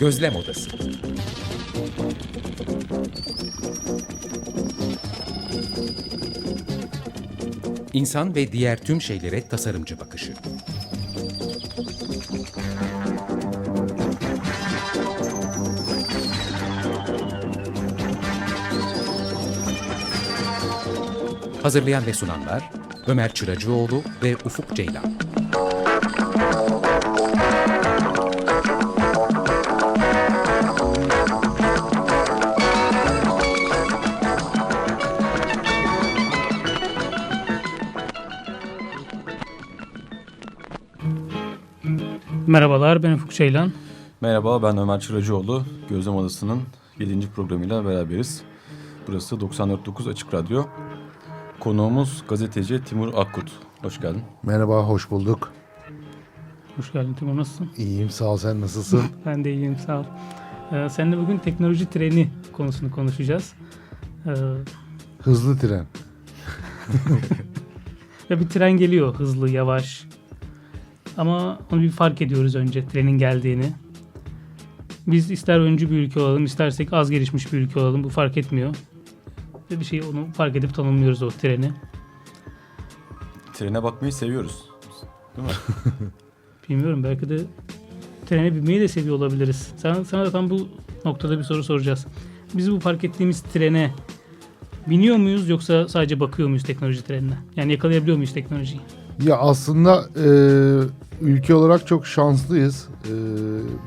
Gözlem Odası. İnsan ve diğer tüm şeylere tasarımcı bakışı. Hazırlayan ve sunanlar Ömer Çıracıoğlu ve Ufuk Ceylan. Merhabalar ben Ufuk Ceylan. Merhaba ben Ömer Çıracıoğlu. Gözlem Odası'nın 7. programıyla beraberiz. Burası 94.9 Açık Radyo. Konuğumuz gazeteci Timur Akkut. Hoş geldin. Merhaba, hoş bulduk. Hoş geldin Timur nasılsın? İyiyim, sağ ol. Sen nasılsın? Ben de iyiyim sağ ol. Ee, seninle bugün teknoloji treni konusunu konuşacağız. Ee, Hızlı tren. ve bir tren geliyor hızlı yavaş. Ama onu bir fark ediyoruz önce trenin geldiğini. Biz ister öncü bir ülke olalım istersek az gelişmiş bir ülke olalım bu fark etmiyor. Ve bir şey onu fark edip tanımlıyoruz o treni. Trene bakmayı seviyoruz. Değil mi? Bilmiyorum belki de trene binmeyi de seviyor olabiliriz. Sana, sana da tam bu noktada bir soru soracağız. Biz bu fark ettiğimiz trene biniyor muyuz yoksa sadece bakıyor muyuz teknoloji trenine? Yani yakalayabiliyor muyuz teknolojiyi? Ya aslında e, ülke olarak çok şanslıyız e,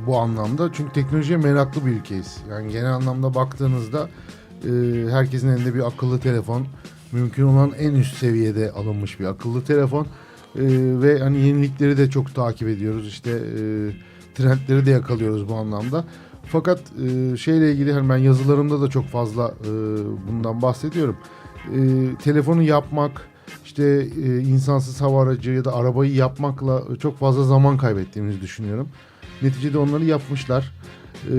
bu anlamda. Çünkü teknolojiye meraklı bir ülkeyiz. Yani genel anlamda baktığınızda e, herkesin elinde bir akıllı telefon. Mümkün olan en üst seviyede alınmış bir akıllı telefon. E, ve hani yenilikleri de çok takip ediyoruz. İşte e, trendleri de yakalıyoruz bu anlamda. Fakat e, şeyle ilgili hani ben yazılarımda da çok fazla e, bundan bahsediyorum. E, telefonu yapmak, işte e, insansız hava aracı ya da arabayı yapmakla çok fazla zaman kaybettiğimizi düşünüyorum. Neticede onları yapmışlar. E,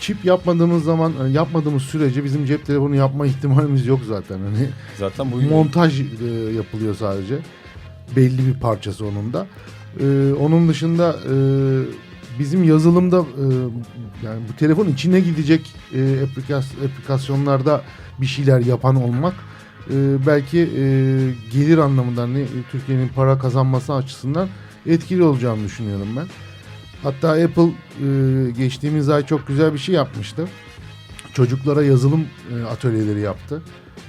çip yapmadığımız zaman, yani yapmadığımız sürece bizim cep telefonu yapma ihtimalimiz yok zaten. Hani Zaten bu montaj e, yapılıyor sadece. Belli bir parçası onun da. E, onun dışında e, bizim yazılımda e, yani bu telefon içine gidecek e, aplikas- aplikasyonlarda bir şeyler yapan olmak e, belki e, gelir anlamında hani Türkiye'nin para kazanması açısından etkili olacağını düşünüyorum ben. Hatta Apple e, geçtiğimiz ay çok güzel bir şey yapmıştı. Çocuklara yazılım e, atölyeleri yaptı.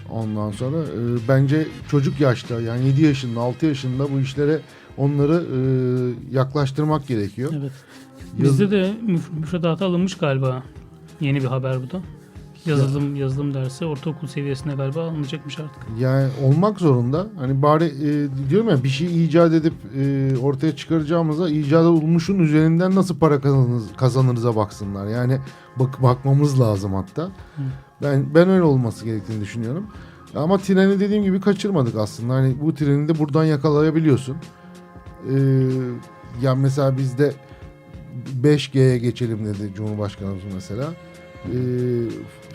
Ondan sonra e, bence çocuk yaşta yani 7 yaşında 6 yaşında bu işlere onları e, yaklaştırmak gerekiyor. Evet. Bizde de müf- müfredata alınmış galiba. Yeni bir haber bu da. Yazılım yazılım dersi ortaokul seviyesinde galiba alınacakmış artık. Yani olmak zorunda. Hani bari e, diyorum ya bir şey icat edip e, ortaya çıkaracağımıza icat olmuşun üzerinden nasıl para kazanırız, kazanırıza baksınlar. Yani bak bakmamız lazım hatta. Ben ben öyle olması gerektiğini düşünüyorum. Ama treni dediğim gibi kaçırmadık aslında. Hani bu treni de buradan yakalayabiliyorsun. Ee, ya mesela bizde 5G'ye geçelim dedi Cumhurbaşkanımız mesela. Ee,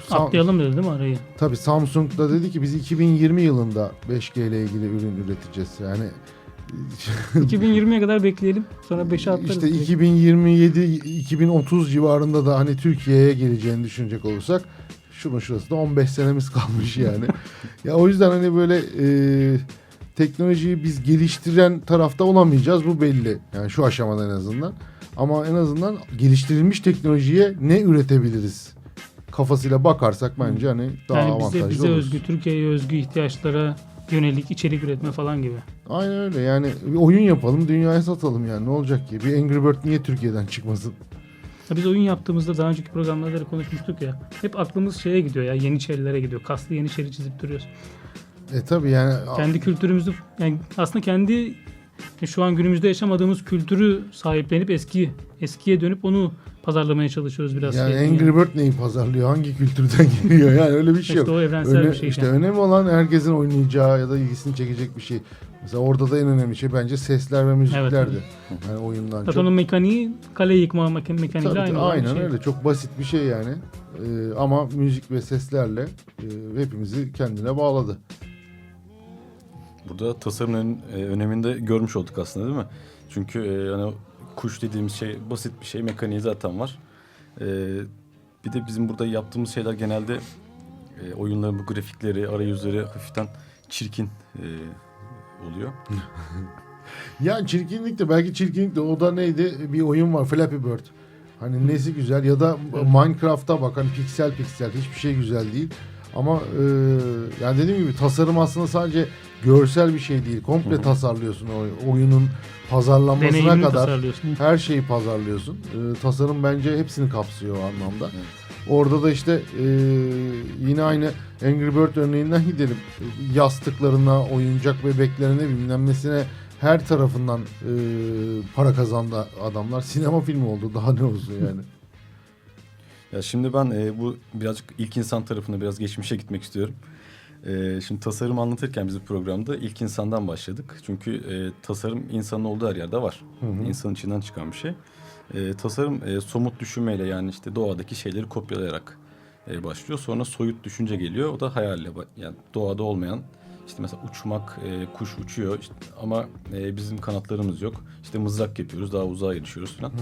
Sam- Atlayalım dedi değil mi arayı? Tabii Samsung da dedi ki biz 2020 yılında 5G ile ilgili ürün üreteceğiz. Yani 2020'ye kadar bekleyelim. Sonra 5'e atlarız. işte 2027 2030 civarında da hani Türkiye'ye geleceğini düşünecek olursak şunun şurası da 15 senemiz kalmış yani. ya o yüzden hani böyle e, teknolojiyi biz geliştiren tarafta olamayacağız bu belli. Yani şu aşamada en azından. Ama en azından geliştirilmiş teknolojiye ne üretebiliriz kafasıyla bakarsak bence hani daha yani avantajlı bize, bize özgü, Türkiye'ye özgü ihtiyaçlara yönelik içerik üretme falan gibi. Aynen öyle yani bir oyun yapalım dünyaya satalım yani ne olacak ki? Bir Angry Bird niye Türkiye'den çıkmasın? Ya biz oyun yaptığımızda daha önceki programlarda da konuşmuştuk ya. Hep aklımız şeye gidiyor ya Yeniçerilere gidiyor. Kaslı Yeniçeri çizip duruyoruz. E tabi yani Kendi kültürümüzü yani aslında kendi şu an günümüzde yaşamadığımız kültürü sahiplenip eski eskiye dönüp onu pazarlamaya çalışıyoruz biraz. yani şey. Angry Bird neyi pazarlıyor? Hangi kültürden geliyor? Yani öyle bir şey İşte yok. o evrensel Öne- bir şey. işte yani. önemli olan herkesin oynayacağı ya da ilgisini çekecek bir şey. Mesela orada da en önemli şey bence sesler ve müziklerdi. Yani oyundan Zaten çok. onun mekaniği kale yıkma mekan- mekaniğiyle Tabii, aynı. bir aynen şey. öyle. Çok basit bir şey yani. Ee, ama müzik ve seslerle e, hepimizi kendine bağladı. Burada tasarımın e, önemini de görmüş olduk aslında değil mi? Çünkü e, hani kuş dediğimiz şey basit bir şey. Mekaniği zaten var. E, bir de bizim burada yaptığımız şeyler genelde e, oyunların bu grafikleri, arayüzleri hafiften çirkin e, oluyor. Yani çirkinlik de belki çirkinlik de o da neydi? Bir oyun var Flappy Bird. Hani nesi güzel ya da Minecraft'a bak hani piksel piksel hiçbir şey güzel değil. Ama e, yani dediğim gibi tasarım aslında sadece görsel bir şey değil. Komple Hı hı. tasarlıyorsun o oyunun pazarlanmasına Deneyimini kadar her şeyi pazarlıyorsun. E, tasarım bence hepsini kapsıyor o anlamda. Evet. Orada da işte e, yine aynı Angry Bird örneğinden gidelim. Yastıklarına, oyuncak bebeklerine bilmem nesine her tarafından e, para kazandı adamlar. Sinema filmi oldu daha ne olsun yani. Ya şimdi ben e, bu birazcık ilk insan tarafına biraz geçmişe gitmek istiyorum. E, şimdi tasarım anlatırken biz bu programda ilk insandan başladık. Çünkü e, tasarım insanın olduğu her yerde var. Hı hı. İnsanın içinden çıkan bir şey. E, tasarım e, somut düşünmeyle yani işte doğadaki şeyleri kopyalayarak e, başlıyor. Sonra soyut düşünce geliyor. O da hayalle yani doğada olmayan işte mesela uçmak, e, kuş uçuyor işte ama e, bizim kanatlarımız yok. İşte mızrak yapıyoruz, daha uzağa erişiyoruz falan. Hı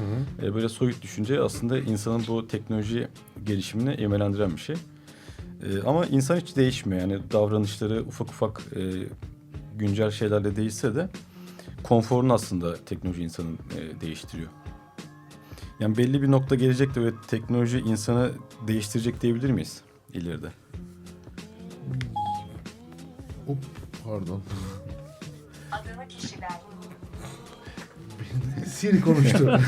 hı. E, böyle soyut düşünce aslında insanın bu teknoloji gelişimine emelendiren bir şey. E, ama insan hiç değişmiyor. Yani davranışları ufak ufak e, güncel şeylerle değişse de konforunu aslında teknoloji insanı e, değiştiriyor. Yani belli bir nokta gelecek de ve teknoloji insanı değiştirecek diyebilir miyiz ileride? Hop, pardon. Adını kişiler. Siri konuştu.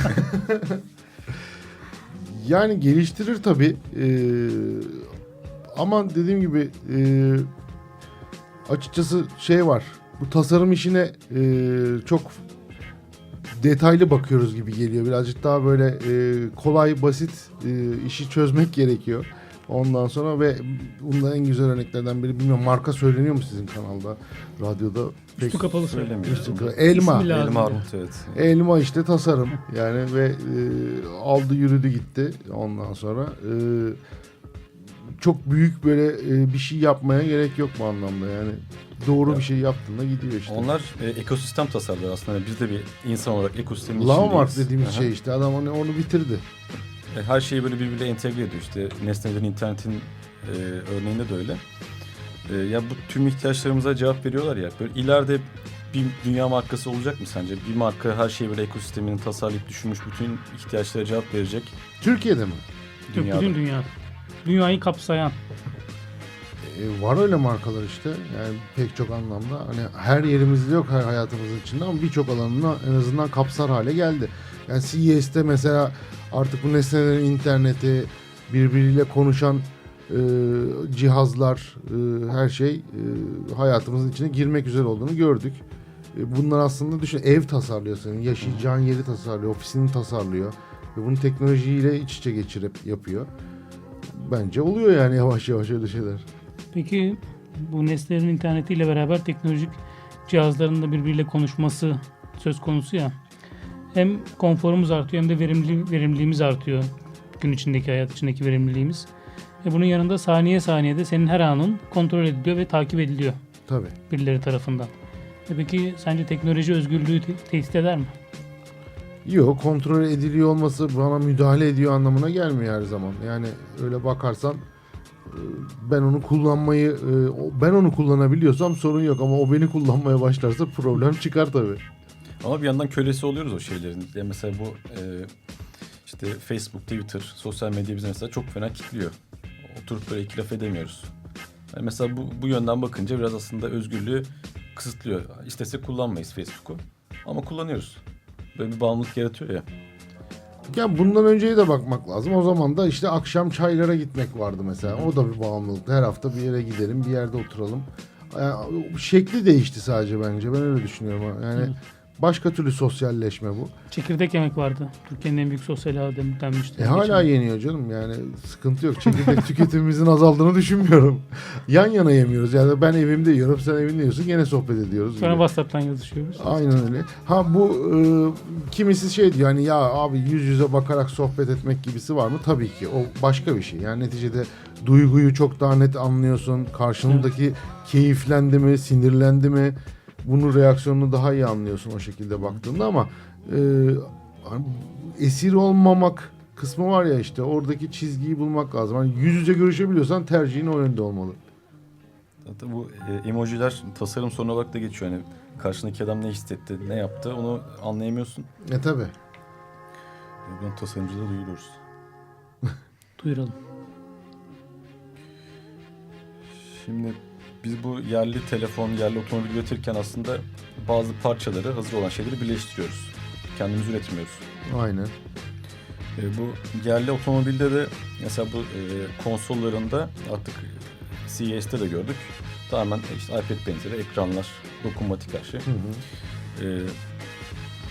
yani geliştirir tabii. Ee, ama dediğim gibi e, açıkçası şey var. Bu tasarım işine e, çok detaylı bakıyoruz gibi geliyor. Birazcık daha böyle e, kolay, basit e, işi çözmek gerekiyor. Ondan sonra ve bunda en güzel örneklerden biri bilmiyorum marka söyleniyor mu sizin kanalda, radyoda? Pek Üstü kapalı söyle. Söylemiyorum. Üstü kapalı. Elma. Elma armut evet. Elma işte tasarım yani ve e, aldı yürüdü gitti ondan sonra e, çok büyük böyle e, bir şey yapmaya gerek yok bu anlamda yani doğru Ya. bir şey yaptığında gidiyor işte. Onlar e, ekosistem tasarlar aslında. Yani biz de bir insan olarak ekosistemin Landmark içindeyiz. dediğimiz Aha. şey işte adam onu, onu bitirdi. E, Her şeyi böyle birbirine entegre ediyor işte. Nesnelerin internetin e, örneğinde de öyle. E, ya bu tüm ihtiyaçlarımıza cevap veriyorlar ya. Böyle ileride bir dünya markası olacak mı sence? Bir marka her şeyi böyle ekosistemini tasarlayıp düşünmüş, bütün ihtiyaçlara cevap verecek Türkiye'de mi? Yok, dünyada. bütün dünya. Dünyayı kapsayan. E, var öyle markalar işte yani pek çok anlamda hani her yerimizde yok hayatımızın içinde ama birçok alanına en azından kapsar hale geldi. Yani CES'te mesela artık bu nesnelerin interneti birbiriyle konuşan e, cihazlar e, her şey e, hayatımızın içine girmek üzere olduğunu gördük. E, bunlar aslında düşün ev tasarlıyor senin yaşayacağın yeri tasarlıyor ofisini tasarlıyor ve bunu teknolojiyle iç içe geçirip yapıyor. Bence oluyor yani yavaş yavaş öyle şeyler. Peki bu nesnelerin internetiyle beraber teknolojik cihazların da birbiriyle konuşması söz konusu ya. Hem konforumuz artıyor hem de verimli, verimliliğimiz artıyor. Gün içindeki hayat içindeki verimliliğimiz. Ve bunun yanında saniye saniyede senin her anın kontrol ediliyor ve takip ediliyor Tabii. birileri tarafından. E peki sence teknoloji özgürlüğü te- tehdit eder mi? Yok kontrol ediliyor olması bana müdahale ediyor anlamına gelmiyor her zaman. Yani öyle bakarsan e, ben onu kullanmayı e, ben onu kullanabiliyorsam sorun yok ama o beni kullanmaya başlarsa problem çıkar tabii. Ama bir yandan kölesi oluyoruz o şeylerin. Yani mesela bu e, işte Facebook, Twitter, sosyal medya bizi mesela çok fena kilitliyor. Oturup böyle iki laf edemiyoruz. Yani mesela bu, bu yönden bakınca biraz aslında özgürlüğü kısıtlıyor. İstesek kullanmayız Facebook'u ama kullanıyoruz. Böyle bir bağımlılık yaratıyor ya. Ya bundan önceye de bakmak lazım. O zaman da işte akşam çaylara gitmek vardı mesela. O da bir bağımlılık. Her hafta bir yere gidelim, bir yerde oturalım. Yani şekli değişti sadece bence. Ben öyle düşünüyorum. Yani Hı. Başka türlü sosyalleşme bu. Çekirdek yemek vardı. Türkiye'nin en büyük sosyal ağı denmişti. E hala yeniyor canım yani sıkıntı yok. Çekirdek tüketimimizin azaldığını düşünmüyorum. Yan yana yemiyoruz. Yani ben evimde yiyorum, sen evinde yiyorsun. Gene sohbet ediyoruz. Sonra gibi. WhatsApp'tan yazışıyoruz. Aynen öyle. Ha bu e, kimisi şey diyor hani ya abi yüz yüze bakarak sohbet etmek gibisi var mı? Tabii ki. O başka bir şey. Yani neticede duyguyu çok daha net anlıyorsun. Karşındaki keyiflendi mi, sinirlendi mi? Bunun reaksiyonunu daha iyi anlıyorsun o şekilde baktığında ama e, esir olmamak kısmı var ya işte oradaki çizgiyi bulmak lazım. Hani yüz yüze görüşebiliyorsan tercihin o yönde olmalı. Zaten bu e, emojiler tasarım sorunu olarak da geçiyor. Yani karşındaki adam ne hissetti, ne yaptı onu anlayamıyorsun. E tabi. Bunu tasarımcıda duyuruyoruz. Duyuralım. Şimdi biz bu yerli telefon, yerli otomobil üretirken aslında bazı parçaları, hazır olan şeyleri birleştiriyoruz. Kendimiz üretmiyoruz. Aynen. E, bu yerli otomobilde de mesela bu e, konsollarında artık CES'te de gördük. Tamamen işte iPad benzeri ekranlar, dokunmatik her şey. Hı hı. E,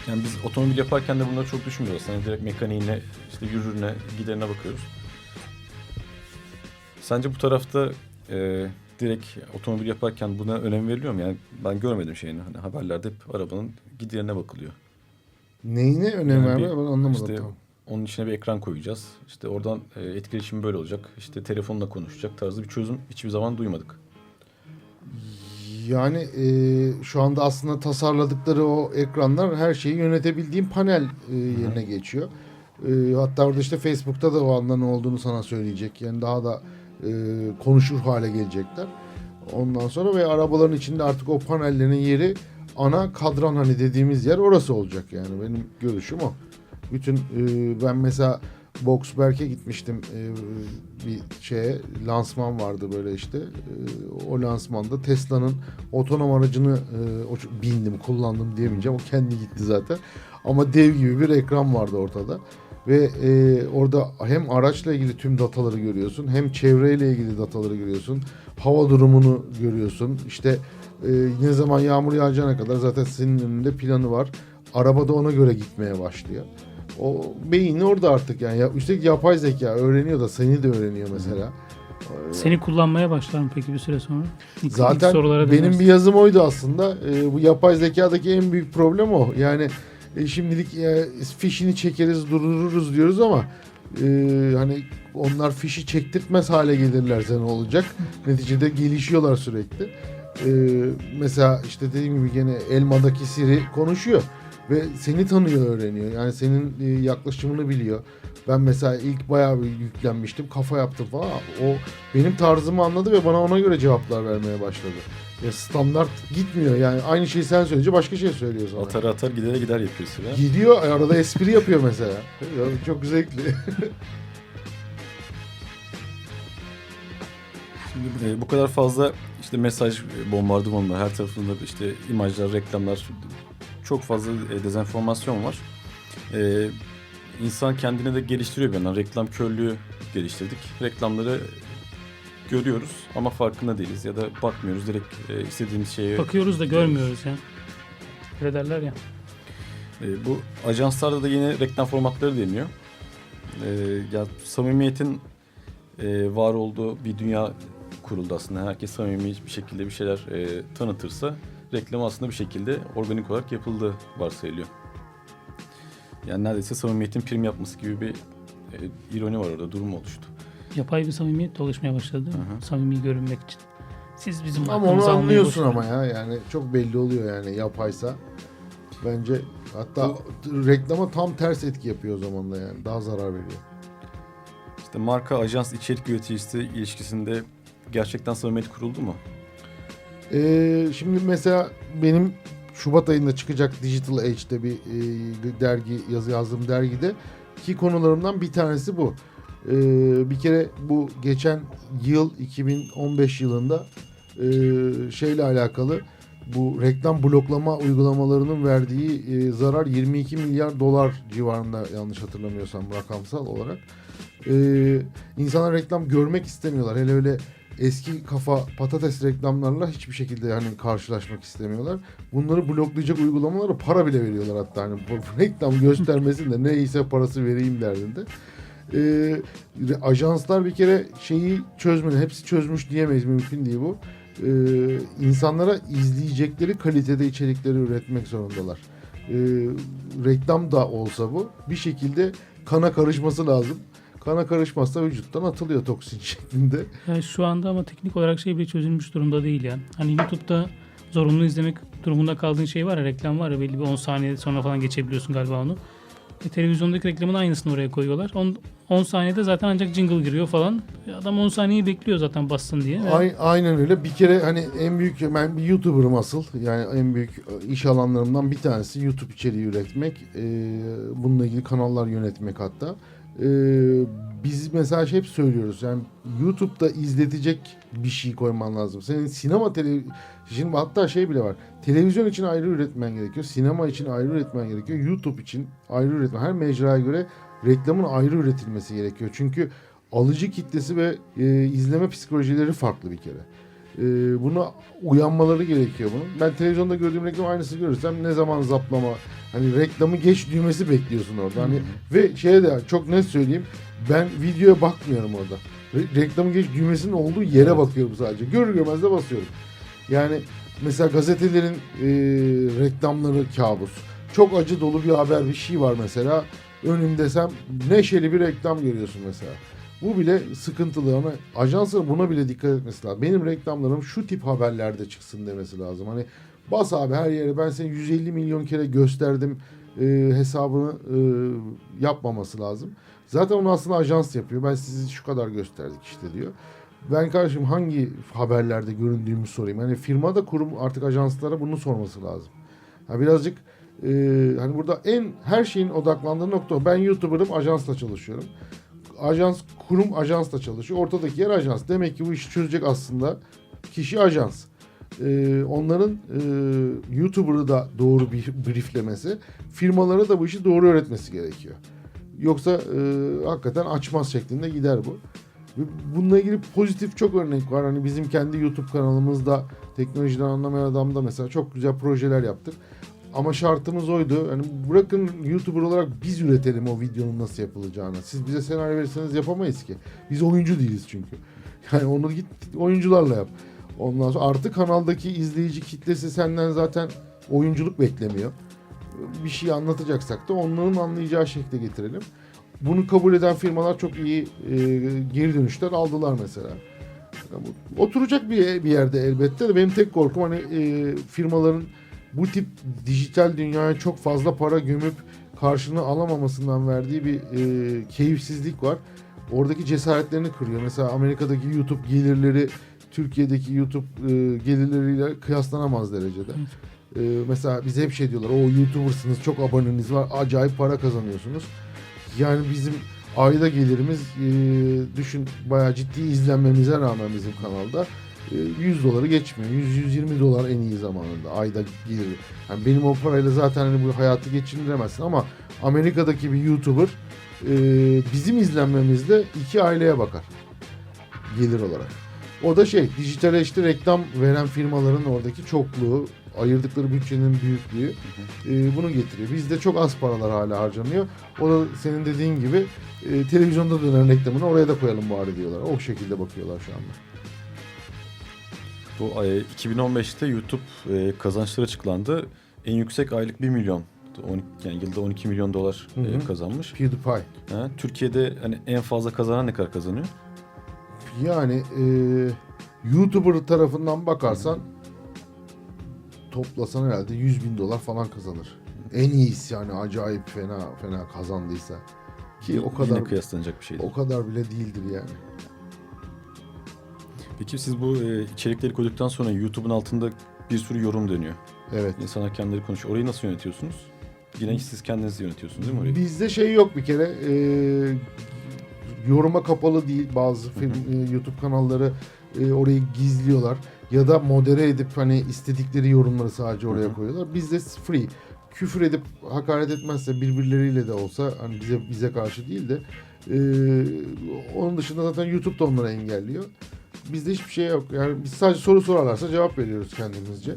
yani biz otomobil yaparken de bunları çok düşünmüyoruz. Hani direkt mekaniğine, işte yürürüne, giderine bakıyoruz. Sence bu tarafta e, direkt otomobil yaparken buna önem veriliyor mu? Yani ben görmedim şeyini. Hani haberlerde hep arabanın giderine bakılıyor. Neyine önem Yani verme bir- ben anlamadım. işte. Onun içine bir ekran koyacağız. İşte oradan e, etkileşim böyle olacak. İşte telefonla konuşacak tarzı bir çözüm hiçbir zaman duymadık. Yani e, şu anda aslında tasarladıkları o ekranlar her şeyi yönetebildiğim panel e, yerine geçiyor. E, hatta orada işte Facebook'ta da o anda ne olduğunu sana söyleyecek. Yani daha da e, konuşur hale gelecekler. Ondan sonra ve arabaların içinde artık o panellerin yeri ana kadran hani dediğimiz yer orası olacak yani benim görüşüm o. Bütün e, ben mesela Boxberg'e gitmiştim e, bir şeye lansman vardı böyle işte o lansmanda Tesla'nın otonom aracını bindim kullandım diyemeyeceğim o kendi gitti zaten ama dev gibi bir ekran vardı ortada ve e, orada hem araçla ilgili tüm dataları görüyorsun hem çevreyle ilgili dataları görüyorsun hava durumunu görüyorsun işte e, ne zaman yağmur yağacağına kadar zaten senin önünde planı var araba da ona göre gitmeye başlıyor. O beyin orada artık yani. Ya, üstelik yapay zeka öğreniyor da seni de öğreniyor mesela. Seni kullanmaya başlar mı peki bir süre sonra? İlk- ilk Zaten sorulara benim dönersin. bir yazım oydu aslında. Ee, bu yapay zekadaki en büyük problem o. Yani e, şimdilik e, fişini çekeriz dururuz diyoruz ama e, hani onlar fişi çektirtmez hale gelirlerse ne olacak? Neticede gelişiyorlar sürekli. E, mesela işte dediğim gibi gene elmadaki Siri konuşuyor ve seni tanıyor öğreniyor. Yani senin e, yaklaşımını biliyor. Ben mesela ilk bayağı bir yüklenmiştim. Kafa yaptım falan. O benim tarzımı anladı ve bana ona göre cevaplar vermeye başladı. Ya standart gitmiyor yani aynı şeyi sen söyleyince başka şey söylüyor sana. Atar atar gidere gider yapıyor sıra. Gidiyor arada espri yapıyor mesela. Ya, çok zevkli. Şimdi e, bu kadar fazla işte mesaj e, bombardımanı her tarafında işte imajlar, reklamlar çok fazla e, dezenformasyon var. E, insan kendini de geliştiriyor bir yandan. Reklam körlüğü geliştirdik. Reklamları görüyoruz ama farkında değiliz ya da bakmıyoruz direkt e, istediğimiz şeye. Bakıyoruz da görmüyoruz ya. Öyle derler ya. E, bu ajanslarda da yine reklam formatları deniyor. E, ya samimiyetin e, var olduğu bir dünya kuruldu aslında. Herkes samimi bir şekilde bir şeyler e, tanıtırsa reklam aslında bir şekilde organik olarak yapıldığı varsayılıyor. Yani neredeyse samimiyetin prim yapması gibi bir e, ironi var orada, durum oluştu. Yapay bir samimiyet oluşmaya başladı değil mi? Hı hı. Samimi görünmek için. Siz bizim ama onu aklımızı anlıyorsun ama ya yani çok belli oluyor yani yapaysa. Bence hatta reklama tam ters etki yapıyor o zaman da yani daha zarar veriyor. İşte marka ajans içerik üreticisi ilişkisinde gerçekten samimiyet kuruldu mu? Ee, şimdi mesela benim Şubat ayında çıkacak Digital Age'de bir e, dergi yazı yazdığım dergide ki konularımdan bir tanesi bu. Ee, bir kere bu geçen yıl 2015 yılında e, şeyle alakalı bu reklam bloklama uygulamalarının verdiği e, zarar 22 milyar dolar civarında yanlış hatırlamıyorsam rakamsal olarak. Ee, insanlar reklam görmek istemiyorlar. Hele öyle eski kafa patates reklamlarla hiçbir şekilde hani karşılaşmak istemiyorlar. Bunları bloklayacak uygulamalara para bile veriyorlar hatta hani reklam göstermesin de neyse parası vereyim derdinde. Ee, ajanslar bir kere şeyi çözmeli. Hepsi çözmüş diyemeyiz. Mümkün değil bu. Ee, insanlara izleyecekleri kalitede içerikleri üretmek zorundalar. Ee, reklam da olsa bu bir şekilde kana karışması lazım. Kana karışmazsa vücuttan atılıyor toksin şeklinde. Yani şu anda ama teknik olarak şey bile çözülmüş durumda değil yani. Hani YouTube'da zorunlu izlemek durumunda kaldığın şey var ya reklam var ya belli bir 10 saniye sonra falan geçebiliyorsun galiba onu. E, televizyondaki reklamın aynısını oraya koyuyorlar. 10, 10 saniyede zaten ancak jingle giriyor falan. E, Adam 10 saniyeyi bekliyor zaten bassın diye. Ay- aynen öyle. Bir kere hani en büyük ben bir YouTuber'ım asıl. Yani en büyük iş alanlarımdan bir tanesi YouTube içeriği üretmek. Ee, bununla ilgili kanallar yönetmek hatta. Ee, biz mesela şey hep söylüyoruz. Yani YouTube'da izletecek bir şey koyman lazım. Senin sinema tele şimdi hatta şey bile var. Televizyon için ayrı üretmen gerekiyor. Sinema için ayrı üretmen gerekiyor. YouTube için ayrı üretmen. Her mecraya göre reklamın ayrı üretilmesi gerekiyor. Çünkü alıcı kitlesi ve e, izleme psikolojileri farklı bir kere. E, buna uyanmaları gerekiyor bunun. Ben televizyonda gördüğüm reklam aynısını görürsem ne zaman zaplama, hani reklamı geç düğmesi bekliyorsun orada. Hani ve şeye de çok net söyleyeyim. Ben videoya bakmıyorum orada. Re- reklamı geç düğmesinin olduğu yere bakıyorum sadece. Görür görmez de basıyorum. Yani mesela gazetelerin e, reklamları kabus. Çok acı dolu bir haber bir şey var mesela. Önündesem neşeli bir reklam görüyorsun mesela. Bu bile sıkıntılı ama ajansların buna bile dikkat etmesi lazım. Benim reklamlarım şu tip haberlerde çıksın demesi lazım. Hani bas abi her yere ben seni 150 milyon kere gösterdim e, hesabını e, yapmaması lazım. Zaten onu aslında ajans yapıyor. Ben sizi şu kadar gösterdik işte diyor. Ben kardeşim hangi haberlerde göründüğümü sorayım. Hani firma da kurum artık ajanslara bunu sorması lazım. Ha birazcık e, hani burada en her şeyin odaklandığı nokta o. Ben YouTuber'ım ajansla çalışıyorum. Ajans kurum ajansla çalışıyor. Ortadaki yer ajans. Demek ki bu işi çözecek aslında kişi ajans. E, onların e, YouTuber'ı da doğru bir brieflemesi, firmalara da bu işi doğru öğretmesi gerekiyor. Yoksa e, hakikaten açmaz şeklinde gider bu. Bununla ilgili pozitif çok örnek var. Hani bizim kendi YouTube kanalımızda teknolojiden anlamayan adamda mesela çok güzel projeler yaptık. Ama şartımız oydu. Hani bırakın YouTuber olarak biz üretelim o videonun nasıl yapılacağını. Siz bize senaryo verirseniz yapamayız ki. Biz oyuncu değiliz çünkü. Yani onu git oyuncularla yap. Ondan sonra artık kanaldaki izleyici kitlesi senden zaten oyunculuk beklemiyor. Bir şey anlatacaksak da onların anlayacağı şekilde getirelim. Bunu kabul eden firmalar çok iyi e, geri dönüşler aldılar mesela. Oturacak bir, bir yerde elbette de benim tek korkum hani e, firmaların bu tip dijital dünyaya çok fazla para gömüp karşılığını alamamasından verdiği bir e, keyifsizlik var. Oradaki cesaretlerini kırıyor. Mesela Amerika'daki YouTube gelirleri Türkiye'deki YouTube e, gelirleriyle kıyaslanamaz derecede. E, mesela bize hep şey diyorlar. O YouTuber'sınız, çok aboneniz var, acayip para kazanıyorsunuz. Yani bizim ayda gelirimiz e, düşün bayağı ciddi izlenmemize rağmen bizim kanalda 100 doları geçmiyor. 100-120 dolar en iyi zamanında ayda gelir. Yani benim o parayla zaten hani bu hayatı geçindiremezsin ama Amerika'daki bir YouTuber e, bizim izlenmemizde iki aileye bakar gelir olarak. O da şey dijitale işte reklam veren firmaların oradaki çokluğu, ayırdıkları bütçenin büyüklüğü e, bunu getiriyor. Bizde çok az paralar hala harcanıyor. O da senin dediğin gibi e, televizyonda dönen reklamını oraya da koyalım bari diyorlar. O şekilde bakıyorlar şu anda. Bu e, 2015'te YouTube e, kazançları açıklandı. En yüksek aylık 1 milyon. 12, yani yılda 12 milyon dolar Hı hı. e, kazanmış. PewDiePie. Ha, Türkiye'de hani en fazla kazanan ne kadar kazanıyor? Yani e, YouTuber tarafından bakarsan toplasan herhalde 100 bin dolar falan kazanır. En iyisi yani acayip fena fena kazandıysa. Ki o kadar Yine kıyaslanacak bir şey o kadar bile değildir yani. Peki siz bu e, içerikleri koyduktan sonra YouTube'un altında bir sürü yorum dönüyor. Evet. İnsanlar kendileri konuşuyor. Orayı nasıl yönetiyorsunuz? Yine siz kendiniz yönetiyorsunuz değil mi orayı? Bizde şey yok bir kere. e, yoruma kapalı değil bazı film e, YouTube kanalları e, orayı gizliyorlar ya da modere edip hani istedikleri yorumları sadece oraya Hı hı. koyuyorlar. Bizde free. Küfür edip hakaret etmezse birbirleriyle de olsa hani bize bize karşı değil de e, onun dışında zaten YouTube da onları engelliyor. Bizde hiçbir şey yok. Yani biz sadece soru sorarlarsa cevap veriyoruz kendimizce.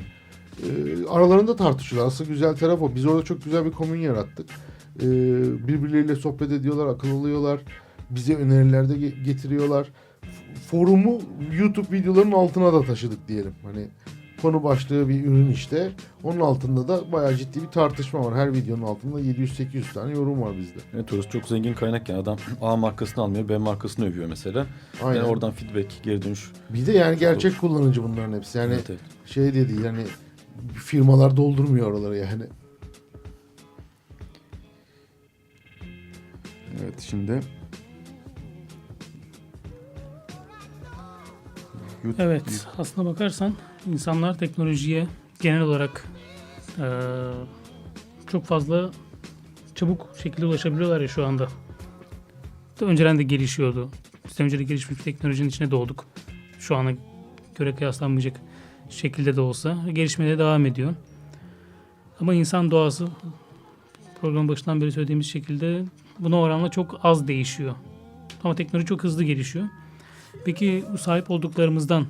E, aralarında tartışıyorlar. Asıl güzel taraf o. Biz orada çok güzel bir komün yarattık. E, birbirleriyle sohbet ediyorlar, akıl alıyorlar. Bize öneriler de ge- getiriyorlar. Forumu YouTube videolarının altına da taşıdık diyelim. Hani konu başlığı bir ürün işte. Onun altında da bayağı ciddi bir tartışma var. Her videonun altında 700-800 tane yorum var bizde. Evet, orası çok zengin kaynak yani adam A markasını almıyor B markasını övüyor mesela. Aynen. Yani oradan feedback, geri dönüş. Bir de yani gerçek kullanıcı bunların hepsi. Yani Evet, evet. şey de değil yani firmalar doldurmuyor oraları yani. Evet şimdi YouTube- Evet, aslına bakarsan insanlar teknolojiye genel olarak eee, çok fazla çabuk şekilde ulaşabiliyorlar ya şu anda. Önceden de gelişiyordu. Biz önce de gelişmiş teknolojinin içine doğduk. Şu ana göre kıyaslanmayacak şekilde de olsa gelişmeye devam ediyor. Ama insan doğası programın başından beri söylediğimiz şekilde buna oranla çok az değişiyor. Ama teknoloji çok hızlı gelişiyor. Peki sahip olduklarımızdan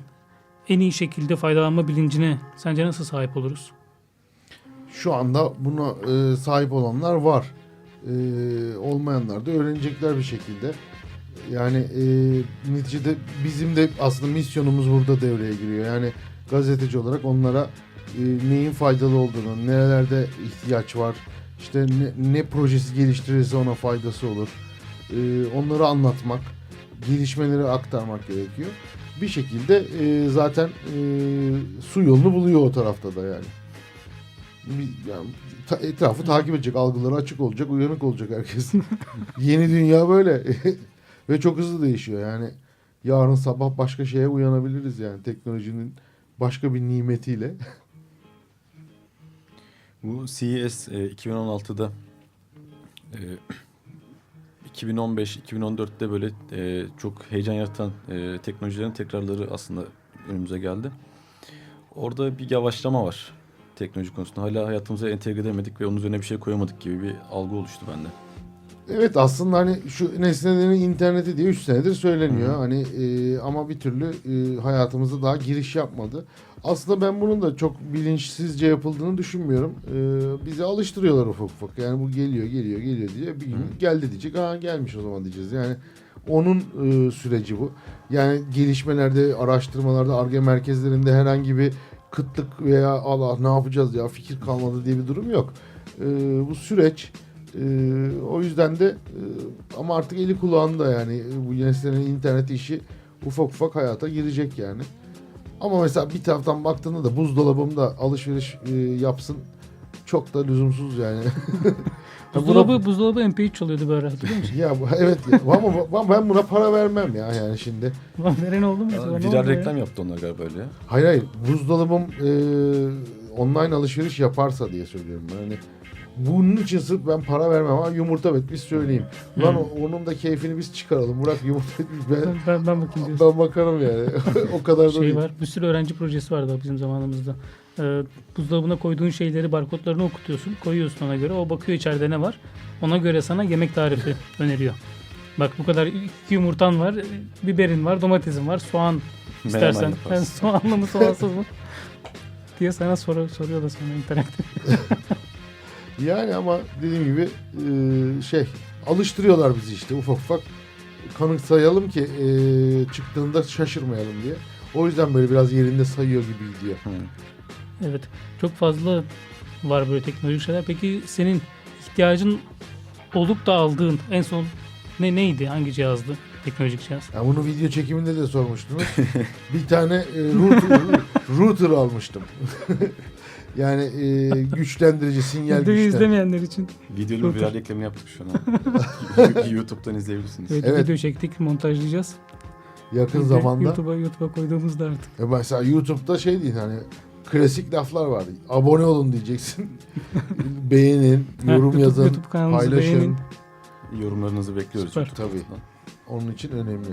en iyi şekilde faydalanma bilincine sence nasıl sahip oluruz? Şu anda buna e, sahip olanlar var. E, olmayanlar da öğrenecekler bir şekilde. Yani e, neticede bizim de aslında misyonumuz burada devreye giriyor. Yani gazeteci olarak onlara e, neyin faydalı olduğunu, nerelerde ihtiyaç var, işte ne, ne projesi geliştirirse ona faydası olur. E, onları anlatmak, gelişmeleri aktarmak gerekiyor. Bir şekilde e, zaten e, su yolunu buluyor o tarafta da yani. Bir- yani ta- etrafı takip edecek, algıları açık olacak, uyanık olacak herkes. Yeni dünya böyle ve çok hızlı değişiyor yani. Yarın sabah başka şeye uyanabiliriz yani teknolojinin başka bir nimetiyle. Bu CES e, 2016'da e, 2015-2014'te böyle e, çok heyecan yaratan e, teknolojilerin tekrarları aslında önümüze geldi. Orada bir yavaşlama var teknoloji konusunda. Hala hayatımıza entegre edemedik ve onun üzerine bir şey koyamadık gibi bir algı oluştu bende. Evet aslında hani şu nesnelerin interneti diye 3 senedir söyleniyor. Hı. Hani e, ama bir türlü e, hayatımıza daha giriş yapmadı. Aslında ben bunun da çok bilinçsizce yapıldığını düşünmüyorum. E, bizi alıştırıyorlar ufak ufak. Yani bu geliyor, geliyor, geliyor diye bir gün Hı. geldi diyecek. Aa gelmiş o zaman diyeceğiz. Yani onun e, süreci bu. Yani gelişmelerde, araştırmalarda, ARGE merkezlerinde herhangi bir kıtlık veya Allah ne yapacağız ya fikir kalmadı diye bir durum yok. E, bu süreç ee, o yüzden de e, ama artık eli kulağında yani bu nesnenin internet işi ufak ufak hayata girecek yani. Ama mesela bir taraftan baktığında da buzdolabımda alışveriş e, yapsın çok da lüzumsuz yani. Buna- Buzdolabı, buzdolabı MP3 çalıyordu böyle hatırlıyor musun? ya bu- evet ya, ama ben buna para vermem ya yani şimdi. Ulan Veren oldu mu? Ne Viral oldu ya? reklam yaptı onlar galiba öyle ya. Hayır hayır buzdolabım e, online alışveriş yaparsa diye söylüyorum ben. Bunun için sırf ben para vermem ama yumurta bet biz söyleyeyim. Lan Hmm. onun da keyfini biz çıkaralım. Bırak yumurta bet biz ben, Ben, ben, bakayım diyorsun. ben bakarım yani. o kadar da şey değil. var. Bir sürü öğrenci projesi vardı bizim zamanımızda. Ee, buzdolabına koyduğun şeyleri barkodlarını okutuyorsun. Koyuyorsun ona göre. O bakıyor içeride ne var. Ona göre sana yemek tarifi öneriyor. Bak bu kadar iki yumurtan var, biberin var, domatesin var, soğan istersen. Ben soğanlı mı soğansız mı? diye sana soru, soruyor da sonra interaktif. Yani ama dediğim gibi e, şey alıştırıyorlar bizi işte ufak ufak kanıksayalım ki e, çıktığında şaşırmayalım diye. O yüzden böyle biraz yerinde sayıyor gibi gidiyor. Evet. Çok fazla var böyle teknolojik şeyler. Peki senin ihtiyacın olup da aldığın en son ne neydi? Hangi cihazdı? Teknolojik cihaz. Ya bunu video çekiminde de sormuştunuz. bir tane e, router, router almıştım. yani e, güçlendirici, sinyal Videoyu güçlendirici. izlemeyenler için. Videonun viral reklamını yaptık şu an. YouTube'dan izleyebilirsiniz. Evet, Evet. video çektik, montajlayacağız. Yakın Video- zamanda. YouTube'a YouTube'a koyduğumuzda artık. E mesela YouTube'da şey değil hani klasik laflar var. Abone olun diyeceksin. Beğenin, Ha, yorum YouTube- yazın, YouTube kanalımızı paylaşın. beğenin. Yorumlarınızı bekliyoruz. Süper. YouTube Tabii. tarafından. Onun için önemli.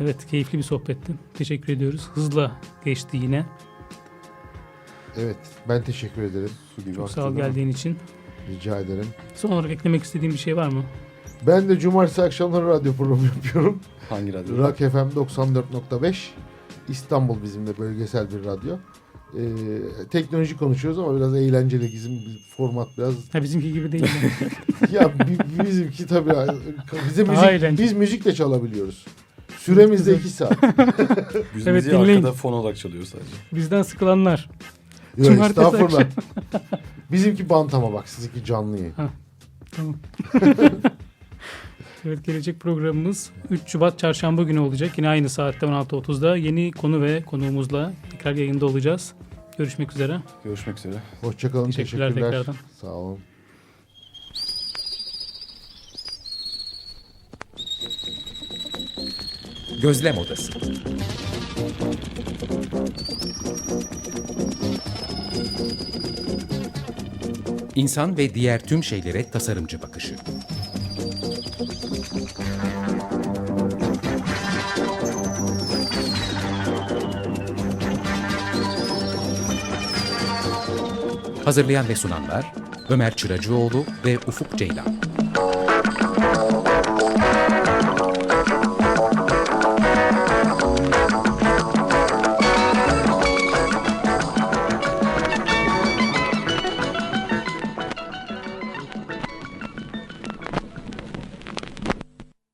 Evet, keyifli bir sohbetti. Teşekkür ediyoruz. Hızla geçti yine. Evet, ben teşekkür ederim. Su gibi Çok sağ ol geldiğin için. Rica ederim. Son olarak eklemek istediğin bir şey var mı? Ben de cumartesi akşamları radyo programı yapıyorum. Hangi radyo? Rock FM 94.5. İstanbul bizim de bölgesel bir radyo. Ee, teknoloji konuşuyoruz ama biraz eğlenceli bizim format biraz. Ha bizimki gibi değil. ya bi- bizimki tabii bize müzik eğlenceli. biz müzik de çalabiliyoruz. Süremiz de Güzel. 2 saat. Biz Evet, müziği dinleyin. arkada fon olarak çalıyoruz sadece. Bizden sıkılanlar. Cumartesi estağfurullah. akşamı. Bizimki bantama bak sizinki canlı yayın. Tamam. evet gelecek programımız 3 Şubat Çarşamba günü olacak. Yine aynı saatte 16.30'da yeni konu ve konuğumuzla tekrar yayında olacağız. Görüşmek üzere. Görüşmek üzere. Hoşçakalın. Teşekkürler Teşekkürler. tekrardan. Sağ olun. Gözlem Odası. İnsan ve diğer tüm şeylere tasarımcı bakışı. Hazırlayan ve sunanlar Ömer Çıracıoğlu ve Ufuk Ceylan.